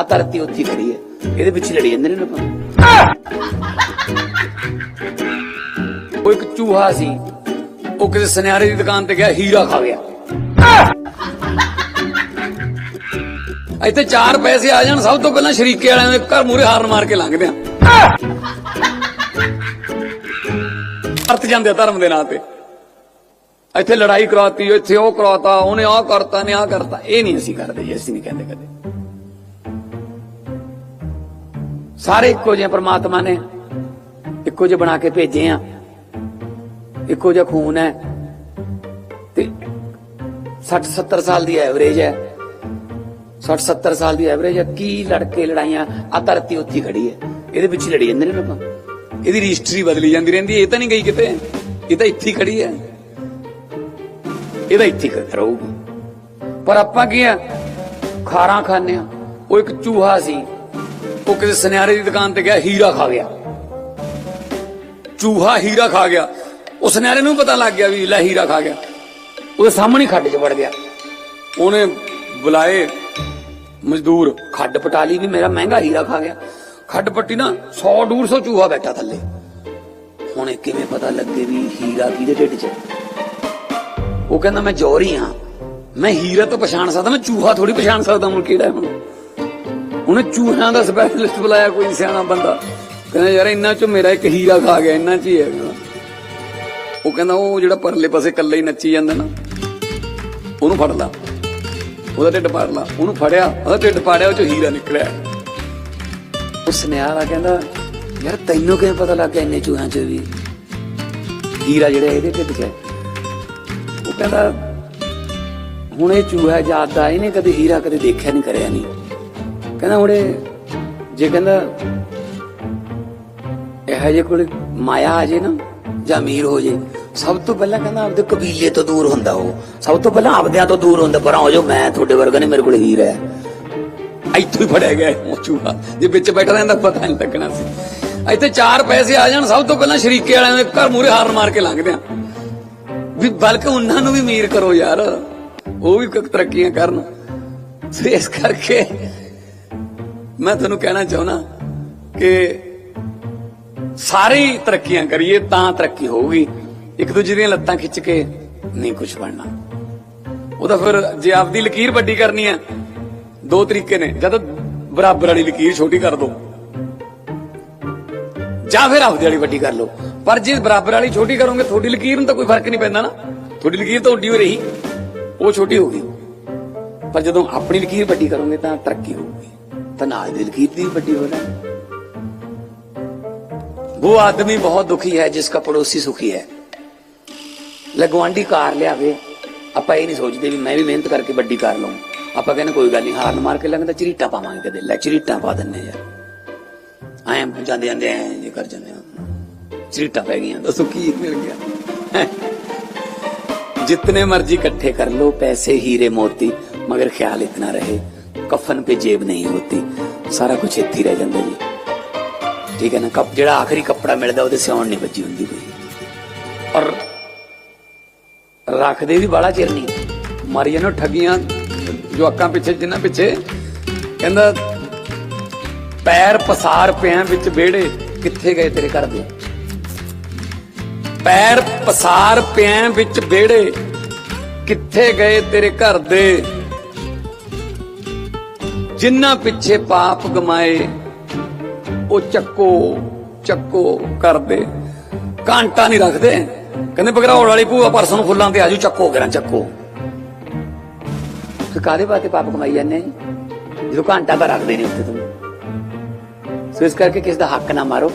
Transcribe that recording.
ਆ ਧਰਤੀ ਉੱਥੇ ਖੜੀ ਹੈ। ਇਹਦੇ ਪਿੱਛੇ ਲੜੀ ਜਾਂਦੇ ਨੇ ਲੋਕ। ਉਹ ਇੱਕ ਚੂਹਾ ਸੀ। ਉਹ ਕਿਸੇ ਸੁਨਿਆਰੇ ਦੀ ਦੁਕਾਨ ਤੇ ਗਿਆ, ਹੀਰਾ ਖਾ ਗਿਆ। ਇੱਥੇ ਚਾਰ ਪੈਸੇ ਆ ਜਾਣ, ਸਭ ਤੋਂ ਪਹਿਲਾਂ ਸ਼ਰੀਕੇ ਵਾਲਿਆਂ ਦੇ ਘਰ ਮੂਰੇ ਹਾਰਨ ਮਾਰ ਕੇ ਲੰਘਦੇ ਆ। ਅਰਥ ਜਾਂਦੇ ਧਰਮ ਦੇ ਨਾਂ ਤੇ। ਇੱਥੇ ਲੜਾਈ ਕਰਾਤੀ, ਇੱਥੇ ਉਹ ਕਰਾਤਾ, ਉਹਨੇ ਆਹ ਕਰਤਾ ਨੇ ਆਹ ਕਰਤਾ। ਇਹ ਨਹੀਂ ਅਸੀਂ ਕਰਦੇ ਅਸੀਂ ਨਹੀਂ ਕਹਿੰਦੇ ਕਦੇ। ਸਾਰੇ ਇੱਕੋ ਜਿਹੇ ਪ੍ਰਮਾਤਮਾ ਨੇ। ਇੱਕੋ ਜਿਹੇ ਬਣਾ ਕੇ ਭੇਜੇ ਆ। ਇੱਕੋ ਜਿਹਾ ਖੂਨ ਹੈ। ਤੇ 60 70 ਸਾਲ ਦੀ ਐਵਰੇਜ ਹੈ। 60 70 ਸਾਲ ਦੀ ਐਵਰੇਜ ਹੈ। ਕੀ ਲੜਕੇ ਲੜਾਈਆਂ ਆ ਧਰਤੀ ਉੱਥੇ ਖੜੀ ਹੈ। ਇਹਦੇ ਪਿੱਛੇ ਲੜੀ ਜਾਂਦੇ ਨੇ ਲੋਕ। ਇਹਦੀ ਰਜਿਸਟਰੀ ਬਦਲੀ ਜਾਂਦੀ ਰਹਿੰਦੀ ਇਹ ਤਾਂ ਨਹੀਂ ਗਈ ਕਿਤੇ। ਇਹ ਤਾਂ ਇੱਥੇ ਖੜੀ ਹੈ। ਇਹਦਾ ਇੱਥੇ ਹੀ ਰਹੂਗੀ। ਪਰ ਆਪਾਂ ਕੀ ਆ? ਖਾਰਾਂ ਖਾਂਦੇ ਆ। ਉਹ ਇੱਕ ਚੂਹਾ ਸੀ। ਉਹ ਕਿਸੇ ਸੁਨਿਆਰੇ ਦੀ ਦੁਕਾਨ ਤੇ ਗਿਆ, ਹੀਰਾ ਖਾ ਗਿਆ। ਚੂਹਾ, ਹੀਰਾ ਖਾ ਗਿਆ। ਉਸ ਸੁਨਿਆਰੇ ਨੂੰ ਪਤਾ ਲੱਗ ਗਿਆ ਵੀ ਲੈ ਹੀਰਾ ਖਾ ਗਿਆ। ਉਹਦੇ ਸਾਹਮਣੇ ਖੱਡ 'ਚ ਵੜ ਗਿਆ। ਉਹਨੇ ਬੁਲਾਏ ਮਜ਼ਦੂਰ, ਖੱਡ ਪਟਾਲੀ ਵੀ ਮੇਰਾ ਮਹਿੰਗਾ ਹੀਰਾ ਖਾ ਗਿਆ। ਖੱਡ ਪੱਟੀ ਨਾ 100 150 ਚੂਹਾ ਬੈਠਾ ਥੱਲੇ। ਹੁਣ ਕਿਵੇਂ ਪਤਾ ਲੱਗੇ ਵੀ ਹੀਰਾ ਕਿਹਦੇ ਢਿੱਡ 'ਚ ਉਹ ਕਹਿੰਦਾ, ਮੈਂ ਜੋਰੀ ਹਾਂ। ਮੈਂ ਹੀਰਾ ਤਾਂ ਪਛਾਣ ਸਕਦਾ, ਮੈਂ ਚੂਹਾ ਥੋੜੀ ਪਛਾਣ ਸਕਦਾ ਹੁਣ ਕਿਹੜਾ ਹੈ ਹੁਣ। ਉਹਨੇ ਚੂਹਿਆਂ ਦਾ ਸਪੈਸ਼ਲਿਸਟ ਬੁਲਾਇਆ ਕੋਈ ਸਿਆਣਾ ਬੰਦਾ। ਕਹਿੰਦਾ, ਯਾਰ, ਇੰਨਾ ਚੋਂ ਮੇਰਾ ਇੱਕ ਹੀਰਾ ਖਾ ਗਿਆ, ਇੰਨਾ ਚ ਹੀ ਹੈ ਉਹ ਕਹਿੰਦਾ, ਉਹ ਜਿਹੜਾ ਪਰਲੇ ਪਾਸੇ ਇਕੱਲੇ ਹੀ ਨੱਚੀ ਜਾਂਦਾ ਨਾ, ਉਹਨੂੰ ਫੜ ਲਾ। ਉਹਦਾ ਢਿੱਡ ਪਾੜ ਲਾ। ਉਹਨੂੰ ਫੜਿਆ, ਉਹਦਾ ਢਿੱਡ ਪਾੜਿਆ, ਉਹ ਚੋਂ ਹੀਰਾ ਨਿਕਲਿਆ। ਉਹ ਨੇ ਕਹਿੰਦਾ, ਯਾਰ, ਤੈਨੂੰ ਕਿਵੇਂ ਪਤਾ ਲੱਗ ਗਿਆ ਇੰਨੇ ਚੂਹਿਆਂ ਚ ਵੀ? ਹੀਰਾ ਜਿਹੜਾ ਇਹਦੇ ਢਿੱਡ 'ਚ ਹੈ। ਉਹ ਕਹਿੰਦਾ, ਹੁਣ ਇਹ ਚੂਹਾ ਜਾਦਾ ਇਹਨੇ ਕਦੇ ਹੀਰਾ ਕਦੇ ਦੇਖਿਆ ਨਹੀਂ, ਕਰਿਆ ਨਹੀਂ। ਕਹਿੰਦਾ ਹੁਣੇ ਜੇ ਕਹਿੰਦਾ ਇਹ ਜੇ ਕੋਲ ਮਾਇਆ ਆ ਜੇ ਨਾ, ਜਾਂ ਅਮੀਰ ਹੋ ਜੇ, ਸਭ ਤੋਂ ਪਹਿਲਾਂ ਕਹਿੰਦਾ ਆਪਦੇ ਕਬੀਲੇ ਤੋਂ ਦੂਰ ਹੁੰਦਾ ਉਹ। ਸਭ ਤੋਂ ਪਹਿਲਾਂ ਆਪਦਿਆਂ ਤੋਂ ਦੂਰ ਹੁੰਦਾ, ਪਰ ਹੋ ਜਾਓ ਮੈਂ ਤੁਹਾਡੇ ਵਰਗਾ ਨਹੀਂ, ਮੇਰੇ ਕੋਲ ਹੀਰਾ ਹੈ। ਇੱਥੋਂ ਹੀ ਫੜਿਆ ਗਿਆ ਉਹ ਜੇ ਵਿੱਚ ਬੈਠਾ ਰਹਿੰਦਾ ਪਤਾ ਨਹੀਂ ਲੱਗਣਾ ਸੀ। ਇੱਥੇ ਚਾਰ ਪੈਸੇ ਆ ਜਾਣ, ਸਭ ਤੋਂ ਪਹਿਲਾਂ ਸ਼ਰੀਕੇ ਵਾਲਿਆਂ ਦੇ ਘਰ ਮੂਰੇ ਹਾਰਨ ਮਾਰ ਕੇ ਲੰਘਦੇ ਆ। ਵੀ ਬਲਕਿ ਉਹਨਾਂ ਨੂੰ ਵੀ ਅਮੀਰ ਕਰੋ ਯਾਰ, ਉਹ ਵੀ ਤਰੱਕੀਆਂ ਕਰਨ। ਸੋ ਇਸ ਕਰਕੇ ਮੈਂ ਤੁਹਾਨੂੰ ਕਹਿਣਾ ਚਾਹੁੰਦਾ ਕਿ ਸਾਰੇ ਤਰੱਕੀਆਂ ਕਰੀਏ ਤਾਂ ਤਰੱਕੀ ਹੋਊਗੀ। ਇੱਕ ਦੂਜੇ ਦੀਆਂ ਲੱਤਾਂ ਖਿੱਚ ਕੇ ਨਹੀਂ ਕੁਝ ਬਣਨਾ। ਉਹਦਾ ਫਿਰ ਜੇ ਆਪਦੀ ਲਕੀਰ ਵੱਡੀ ਕਰਨੀ ਹੈ, ਦੋ ਤਰੀਕੇ ਨੇ। ਜਾਂ ਬਰਾਬਰ ਵਾਲੀ ਲਕੀਰ ਛੋਟੀ ਕਰ ਦੋ। ਜਾਂ ਫਿਰ ਆਪਦੀ ਵਾਲੀ ਵੱਡੀ ਕਰ ਲਓ। ਪਰ ਜੇ ਬਰਾਬਰ ਵਾਲੀ ਛੋਟੀ ਕਰੋਗੇ, ਤੁਹਾਡੀ ਲਕੀਰ ਨੂੰ ਤਾਂ ਕੋਈ ਫ਼ਰਕ ਨਹੀਂ ਪੈਂਦਾ ਨਾ। ਤੁਹਾਡੀ ਲਕੀਰ ਤਾਂ ਉੱਡੀ ਹੋ ਰਹੀ। ਉਹ ਛੋਟੀ ਹੋ ਗਈ। ਪਰ ਜਦੋਂ ਆਪਣੀ ਲਕੀਰ ਵੱਡੀ ਕਰੋਗੇ ਤਾਂ ਤਰੱਕੀ ਹੋਊਗੀ। ਤਾਂ ਨਾਲ ਦੀ ਲਕੀਰ ਵੀ ਵੱਡੀ ਹੋ ਜਾਣੀ वो आदमी बहुत दुखी है जिसका पड़ोसी सुखी है ਲਗਵਾਂਡੀ ਕਾਰ ਲਿਆਵੇ ਆਪਾਂ ਇਹ ਨਹੀਂ ਸੋਚਦੇ ਵੀ ਮੈਂ ਵੀ ਮਿਹਨਤ ਕਰਕੇ ਵੱਡੀ ਕਾਰ ਲਵਾਂ ਆਪਾਂ ਕਹਿੰਦੇ ਕੋਈ ਗੱਲ ਨਹੀਂ ਹਾਰਨ ਮਾਰ ਕੇ ਲੰਘਦਾ ਚਰੀਟਾ ਪਾਵਾਂਗੇ ਕਦੇ ਲੈ ਚਰੀਟਾ ਪਾ ਦਿੰਨੇ ਯਾਰ ਆਏ ਜਾਂਦੇ ਜਾਂਦੇ ਐ ਇਹ ਕਰ ਜਾਂਦੇ ਆ ਚਰੀਟਾ ਪੈ ਗਈਆਂ ਦੱਸੋ ਕੀ ਮਿਲ ਗਿਆ जितने मर्जी इकट्ठे कर लो पैसे हीरे मोती मगर ख्याल इतना रहे ਕਫਨ 'ਤੇ ਜੇਬ ਨਹੀਂ ਹੁੰਦੀ। ਸਾਰਾ ਕੁਝ ਇੱਥੇ ਰਹਿ ਜਾਂਦਾ ਜੀ। ਠੀਕ ਹੈ ਨਾ? ਕੱਪ ਜਿਹੜਾ ਆਖਰੀ ਕੱਪੜਾ ਮਿਲਦਾ, ਉਹਦੇ ਸਿਉਣ ਨਹੀਂ ਵੱਜੀ ਹੁੰਦੀ ਕੋਈ। ਔਰ ਰੱਖਦੇ ਵੀ ਬੜਾ ਚਿਰ ਨਹੀਂ। ਮਾਰੀਆਂ ਨੂੰ ਠੱਗੀਆਂ ਜੋ ਅੱਕਾਂ ਪਿੱਛੇ ਜਿੰਨਾ ਪਿੱਛੇ ਕਹਿੰਦਾ, ਪੈਰ ਪਸਾਰ ਪਿਆਂ ਵਿੱਚ ਵਿਹੜੇ, ਕਿੱਥੇ ਗਏ ਤੇਰੇ ਘਰ ਦੇ? ਪੈਰ ਪਸਾਰ ਪਿਆਂ ਵਿੱਚ ਵਿਹੜੇ, ਕਿੱਥੇ ਗਏ ਤੇਰੇ ਘਰ ਦੇ? ਜਿੰਨਾ ਪਿੱਛੇ ਪਾਪ ਗਮਾਏ, ਉਹ ਚੱਕੋ ਚੱਕੋ ਕਰਦੇ। ਕਾਂਟਾ ਨਹੀਂ ਰੱਖਦੇ। ਕਹਿੰਦੇ ਬਗਰਾਉੜ ਵਾਲੀ ਭੂਆ ਪਰਸੋਂ ਨੂੰ ਫੁੱਲਾਂ ਤੇ ਆਜੂ, ਚੱਕੋ ਕਰਾਂ ਚੱਕੋ। ਤੇ ਕਾਦੇ ਬਾਤੇ ਪਾਪ ਕਮਾਈ ਜਾਂਦੇ ਜਦੋਂ ਘੰਟਾ ਤਾਂ ਰੱਖਦੇ ਨੇ ਉੱਥੇ ਤੁਸੀਂ। ਸੋ ਇਸ ਕਰਕੇ ਕਿਸ ਦਾ ਹੱਕ ਨਾ ਮਾਰੋ।